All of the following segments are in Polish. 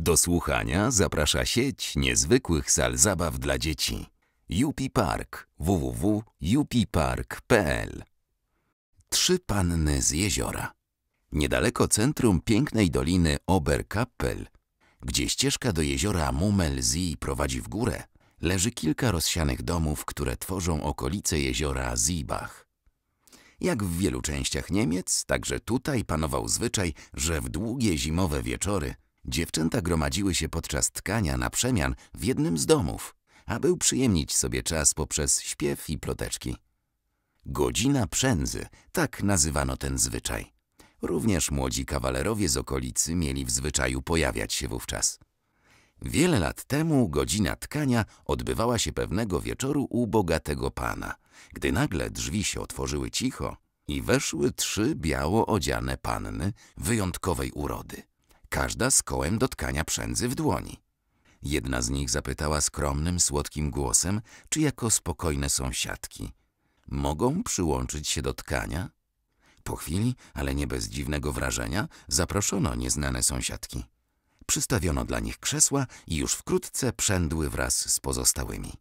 Do słuchania zaprasza sieć niezwykłych sal zabaw dla dzieci. Yupi Park www.yupipark.pl Trzy panny z jeziora. Niedaleko centrum pięknej doliny Oberkappel, gdzie ścieżka do jeziora Mummelzee prowadzi w górę, leży kilka rozsianych domów, które tworzą okolice jeziora Zibach. Jak w wielu częściach Niemiec, także tutaj panował zwyczaj, że w długie zimowe wieczory dziewczęta gromadziły się podczas tkania na przemian w jednym z domów, aby uprzyjemnić sobie czas poprzez śpiew i ploteczki. Godzina przędzy, tak nazywano ten zwyczaj. Również młodzi kawalerowie z okolicy mieli w zwyczaju pojawiać się wówczas. Wiele lat temu godzina tkania odbywała się pewnego wieczoru u bogatego pana, gdy nagle drzwi się otworzyły cicho i weszły trzy biało odziane panny wyjątkowej urody, każda z kołem do tkania przędzy w dłoni. Jedna z nich zapytała skromnym, słodkim głosem, czy jako spokojne sąsiadki mogą przyłączyć się do tkania? Po chwili, ale nie bez dziwnego wrażenia, zaproszono nieznane sąsiadki. Przystawiono dla nich krzesła i już wkrótce przędły wraz z pozostałymi.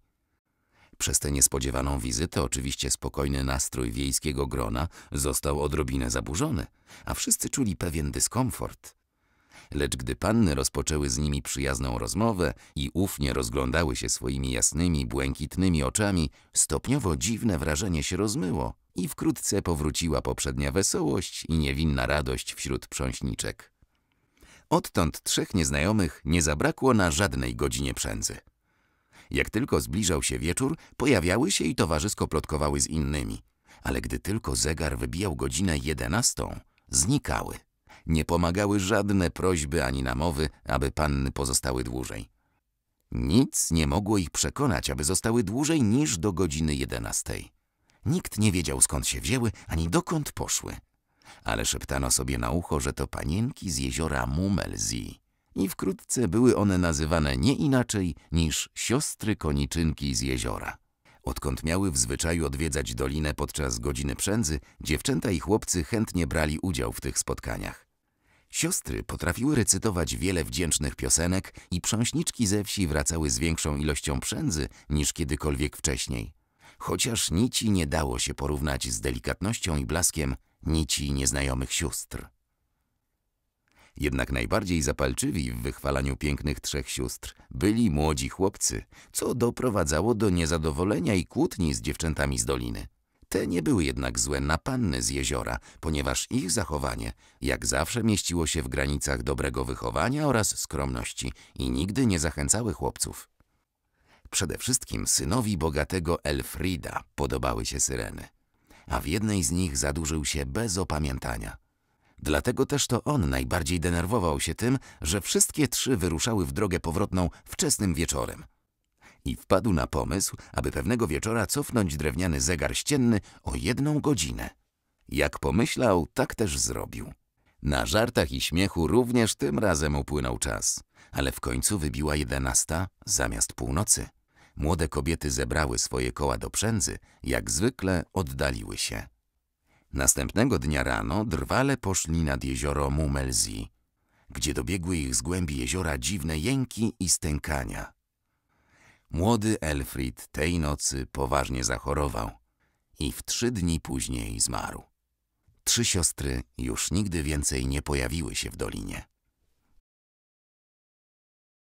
Przez tę niespodziewaną wizytę oczywiście spokojny nastrój wiejskiego grona został odrobinę zaburzony, a wszyscy czuli pewien dyskomfort. Lecz gdy panny rozpoczęły z nimi przyjazną rozmowę i ufnie rozglądały się swoimi jasnymi, błękitnymi oczami, stopniowo dziwne wrażenie się rozmyło i wkrótce powróciła poprzednia wesołość i niewinna radość wśród prząśniczek. Odtąd trzech nieznajomych nie zabrakło na żadnej godzinie przędzy. Jak tylko zbliżał się wieczór, pojawiały się i towarzysko plotkowały z innymi, ale gdy tylko zegar wybijał godzinę jedenastą, znikały. Nie pomagały żadne prośby ani namowy, aby panny pozostały dłużej. Nic nie mogło ich przekonać, aby zostały dłużej niż do godziny jedenastej. Nikt nie wiedział skąd się wzięły, ani dokąd poszły. Ale szeptano sobie na ucho, że to panienki z jeziora Mummelzee. I wkrótce były one nazywane nie inaczej niż siostry koniczynki z jeziora. Odkąd miały w zwyczaju odwiedzać dolinę podczas godziny przędzy, dziewczęta i chłopcy chętnie brali udział w tych spotkaniach. Siostry potrafiły recytować wiele wdzięcznych piosenek i prząśniczki ze wsi wracały z większą ilością przędzy niż kiedykolwiek wcześniej. Chociaż nici nie dało się porównać z delikatnością i blaskiem nici nieznajomych sióstr. Jednak najbardziej zapalczywi w wychwalaniu pięknych trzech sióstr byli młodzi chłopcy, co doprowadzało do niezadowolenia i kłótni z dziewczętami z doliny. Te nie były jednak złe na panny z jeziora, ponieważ ich zachowanie, jak zawsze, mieściło się w granicach dobrego wychowania oraz skromności i nigdy nie zachęcały chłopców. Przede wszystkim synowi bogatego Elfrida podobały się syreny, a w jednej z nich zadłużył się bez opamiętania. Dlatego też to on najbardziej denerwował się tym, że wszystkie trzy wyruszały w drogę powrotną wczesnym wieczorem. I wpadł na pomysł, aby pewnego wieczora cofnąć drewniany zegar ścienny o jedną godzinę. Jak pomyślał, tak też zrobił. Na żartach i śmiechu również tym razem upłynął czas, ale w końcu wybiła jedenasta zamiast północy. Młode kobiety zebrały swoje koła do przędzy, jak zwykle oddaliły się. Następnego dnia rano drwale poszli nad jezioro Mummelzee, gdzie dobiegły ich z głębi jeziora dziwne jęki i stękania. Młody Elfrid tej nocy poważnie zachorował i w trzy dni później zmarł. Trzy siostry już nigdy więcej nie pojawiły się w dolinie.